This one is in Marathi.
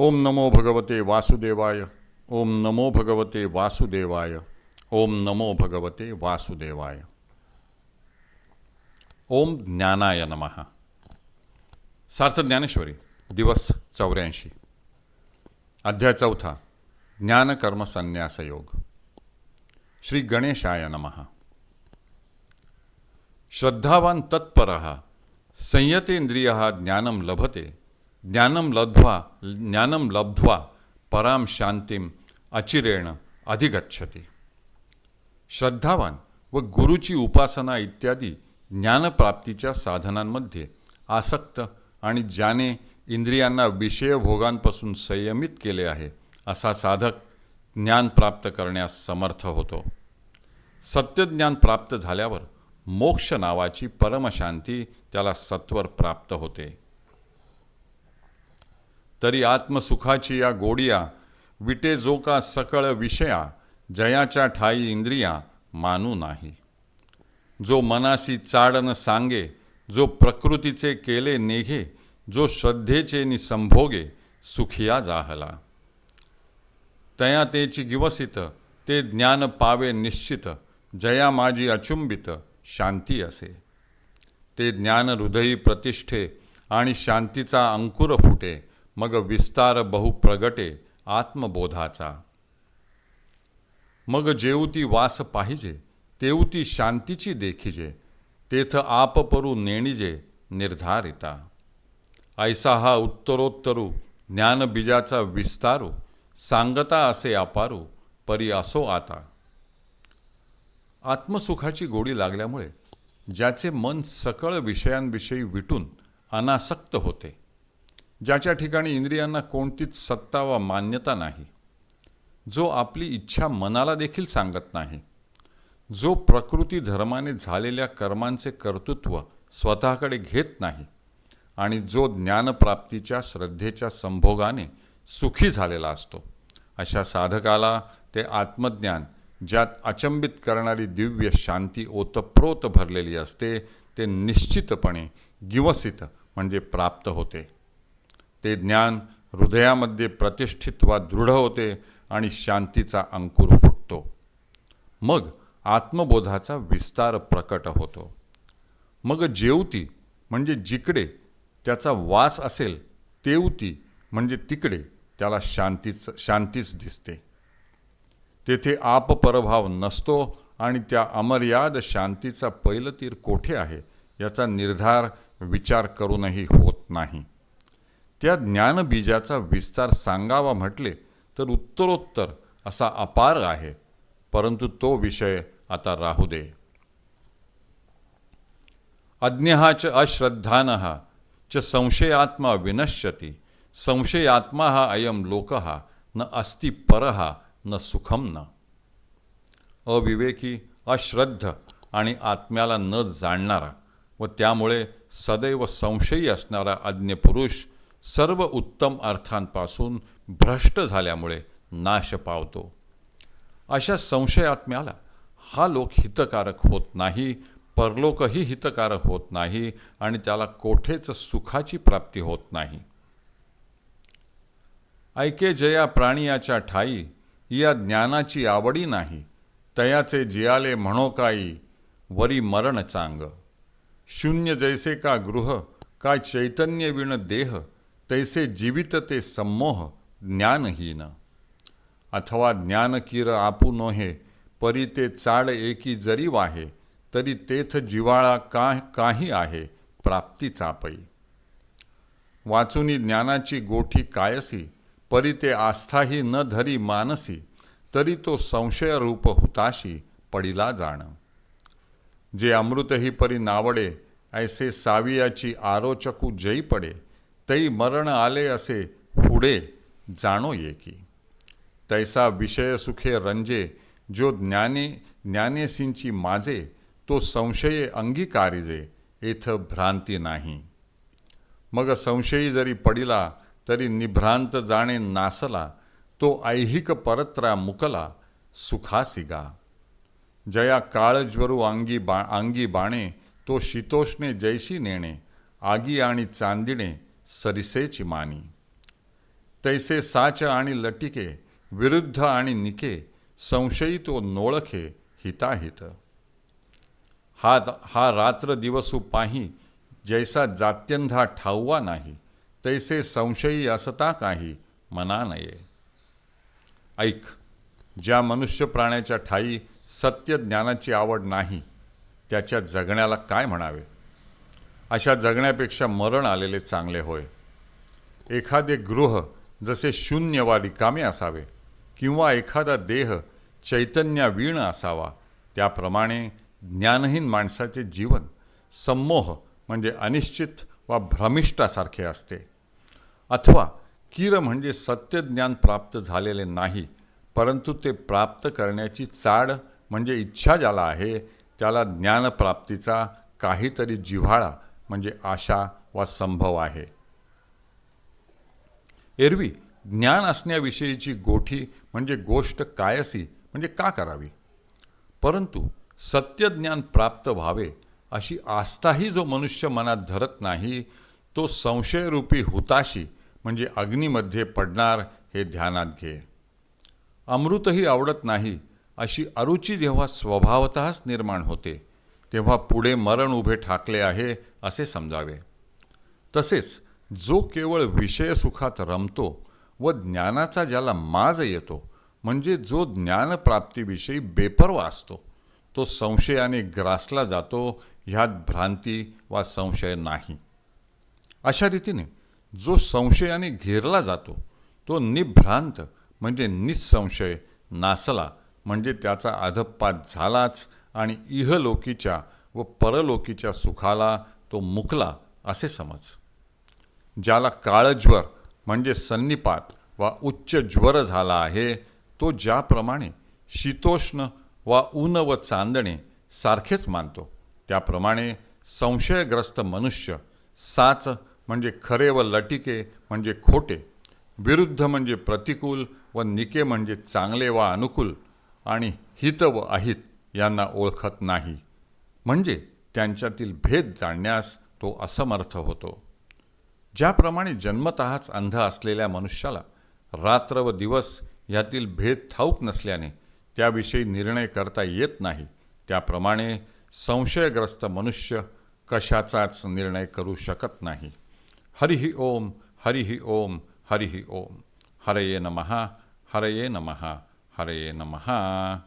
ओम नमो भगवते वासुदेवाय। ओम नमो भगवते वासुदेवाय। ओम नमो भगवते वासुदेवाय। ओम ज्ञानाय नमः। सार्थ ज्ञानेश्वरी दिवस चौऱ्याऐंशी। अध्याय चौथा ज्ञानकर्म योग। श्री गणेशाय नमः। श्रद्धावान तत्पर संयतेंद्रिय ज्ञानम लभते। ज्ञानम लब्ध्वा ज्ञानम लब्ध्वा पराम शांतीम अचिरेण अधिगच्छति। श्रद्धावान व गुरुची उपासना इत्यादी ज्ञानप्राप्तीच्या साधनांमध्ये आसक्त आणि ज्याने इंद्रियांना विषयभोगांपासून संयमित केले आहे असा साधक ज्ञान प्राप्त करण्यास समर्थ होतो। सत्यज्ञान प्राप्त झाल्यावर मोक्ष नावाची परमशांती त्याला सत्वर प्राप्त होते। तरी आत्मसुखाची या गोडिया विटे जो का सकळ विषया जयाच्या ठाई इंद्रिया मानू नाही. जो मनाशी चाडन सांगे जो प्रकृतीचे केले नेघे जो श्रद्धेचे नि संभोगे सुखिया जाहला. तया तेची गिवसित ते ज्ञान पावे निश्चित जया माझी अचुंबित शांती असे. ते ज्ञान हृदयी प्रतिष्ठे आणि शांतीचा अंकुर फुटे मग विस्तार बहुप्रगटे आत्मबोधाचा. मग जेवती वास पाहिजे तेवती शांतीची देखिजे तेथ आप परू नेणिजे निर्धारिता. ऐसा हा उत्तरोत्तरू ज्ञानबीजाचा विस्तारू सांगता असे अपारू परी असो आता. आत्मसुखाची गोडी लागल्यामुळे ज्याचे मन सकळ विषयांविषयी विटून अनासक्त होते. ज्याच्या ठिकाणी इंद्रियांना कोणतीच सत्ता वा मान्यता नाही जो आपली इच्छा मनाला देखील सांगत नाही जो प्रकृती धर्माने झालेल्या कर्मांचे कर्तृत्व स्वतःकडे घेत नाही आणि जो ज्ञानप्राप्तीच्या श्रद्धेच्या संभोगाने सुखी झालेला असतो अशा साधकाला ते आत्मज्ञान ज्यात अचंबित करणारी दिव्य शांती ओतप्रोत भरलेली असते ते निश्चितपणे गिवसित म्हणजे प्राप्त होते. ते ज्ञान हृदयामध्ये प्रतिष्ठित वा दृढ होते आणि शांतीचा अंकुर फुटतो. मग आत्मबोधाचा विस्तार प्रकट होतो. मग जेवती म्हणजे जिकडे त्याचा वास असेल तेवती म्हणजे तिकडे त्याला शांतीच शांतीच दिसते. तेथे आपपरभाव नसतो आणि त्या अमर्याद शांतीचा पैलतीर कोठे आहे याचा निर्धार विचार करूनही होत नाही. त्या ज्ञानबीजाचा विस्तार सांगावा म्हटले तर उत्तरोत्तर असा अपार आहे. परंतु तो विषय आता राहू दे. अज्ञहाच च अश्रद्धान च संशयात्मा विनश्यती. संशयात्मा हा अयम लोक न अस्ति परहा न सुखम न. अविवेकी अश्रद्ध आणि आत्म्याला न जाणणारा व त्यामुळे सदैव संशयी असणारा अज्ञ पुरुष सर्व उत्तम अर्थांपासून भ्रष्ट झाल्यामुळे नाश पावतो. अशा संशयात्म्याला हा लोक हितकारक होत नाही परलोकही हितकारक होत नाही आणि त्याला कोठेच सुखाची प्राप्ती होत नाही. ऐके जया प्राणियाच्या ठाई या ज्ञानाची आवडी नाही तयाचे जियाले म्हणो काही वरी मरण चांग. शून्य जैसे का गृह काय चैतन्यविण देह तैसे जीवित ते संमोह ज्ञानहीन। अथवा ज्ञानकीर आपू नोहे परी ते चाड एकी जरी वाहे तरी तेथ जिवाळा का काही आहे प्राप्ती चापई। वाचुनी ज्ञानाची गोठी कायसी परी ते आस्थाही न धरी मानसी तरी तो संशयरूप हुताशी पडिला जाण। जे अमृतही परी नावडे ऐसे सावियाची आरोचकू जई पडे तै मरण आले असे पुढे जाणो ये की तैसा विषय सुखे रंजे जो ज्ञाने ज्ञानेसींची माझे तो संशये अंगीकारिजे येथ भ्रांती नाही. मग संशयी जरी पडिला तरी निभ्रांत जाणे नासला तो ऐहिक परत्रा मुकला सुखासिगा जया काळज्वरू अंगी बा अंगी बाणे तो शीतोष्णे जैशी नेणे आगी आणि चांदिणे सरिसेची मानी तैसे साच आणि लटिके विरुद्ध आणि निके संशयी तो नोळखे हिताहित. हा हा रात्र दिवसू पाही जैसा जात्यंधा ठाऊवा नाही तैसे संशयी असता काही मना नये. ऐक ज्या मनुष्य प्राण्याच्या ठाई सत्य ज्ञानाची आवड नाही त्याच्या जगण्याला काय म्हणावे? अशा जगण्यापेक्षा मरण आलेले चांगले होय. एखादे गृह जसे शून्य वा रिकामे असावे किंवा एखादा देह चैतन्यावीण असावा त्याप्रमाणे ज्ञानहीन माणसाचे जीवन संमोह म्हणजे अनिश्चित वा भ्रमिष्टासारखे असते. अथवा कीर म्हणजे सत्यज्ञान प्राप्त झालेले नाही परंतु ते प्राप्त करण्याची चाड म्हणजे इच्छा ज्याला आहे त्याला ज्ञानप्राप्तीचा काहीतरी जिव्हाळा म्हणजे आशा वा संभव आहे. एरवी ज्ञान असण्याविषयीची गोठी म्हणजे गोष्ट कायसी म्हणजे का करावी? परंतु सत्यज्ञान प्राप्त व्हावे अशी आस्थाही जो मनुष्य मनात धरत नाही तो संशयरूपी हुताशी म्हणजे अग्नीमध्ये पडणार हे ध्यानात घे. अमृतही आवडत नाही अशी अरुची जेव्हा स्वभावतःच निर्माण होते तेव्हा पुढे मरण उभे ठाकले आहे असे समजावे. तसेच जो केवळ विषयसुखात रमतो व ज्ञानाचा ज्याला माज येतो म्हणजे जो ज्ञानप्राप्तीविषयी बेपर्वा असतो तो संशयाने ग्रासला जातो ह्यात भ्रांती वा संशय नाही. अशा रीतीने जो संशयाने घेरला जातो तो निभ्रांत म्हणजे निसंशय नासला म्हणजे त्याचा अधपात झालाच आणि इहलोकीच्या व परलोकीच्या सुखाला तो मुकला असे समज. ज्याला काळज्वर म्हणजे सन्निपात वा उच्च ज्वर झाला आहे तो ज्याप्रमाणे शीतोष्ण वा ऊन व चांदणे सारखेच मानतो. त्याप्रमाणे संशयग्रस्त मनुष्य साच म्हणजे खरे व लटिके म्हणजे खोटे विरुद्ध म्हणजे प्रतिकूल व निके म्हणजे चांगले वा अनुकूल आणि हित व अहित यांना ओळखत नाही. म्हणजे त्यांच्यातील भेद जाणण्यास तो असमर्थ होतो. ज्याप्रमाणे जन्मतःच अंध असलेल्या मनुष्याला रात्र व दिवस ह्यातील भेद ठाऊक नसल्याने त्याविषयी निर्णय करता येत नाही त्याप्रमाणे संशयग्रस्त मनुष्य कशाचाच निर्णय करू शकत नाही. हरिही ओम हरिही ओम हरिही ओम. हरये नमहा हरये नमहा हरये नमहा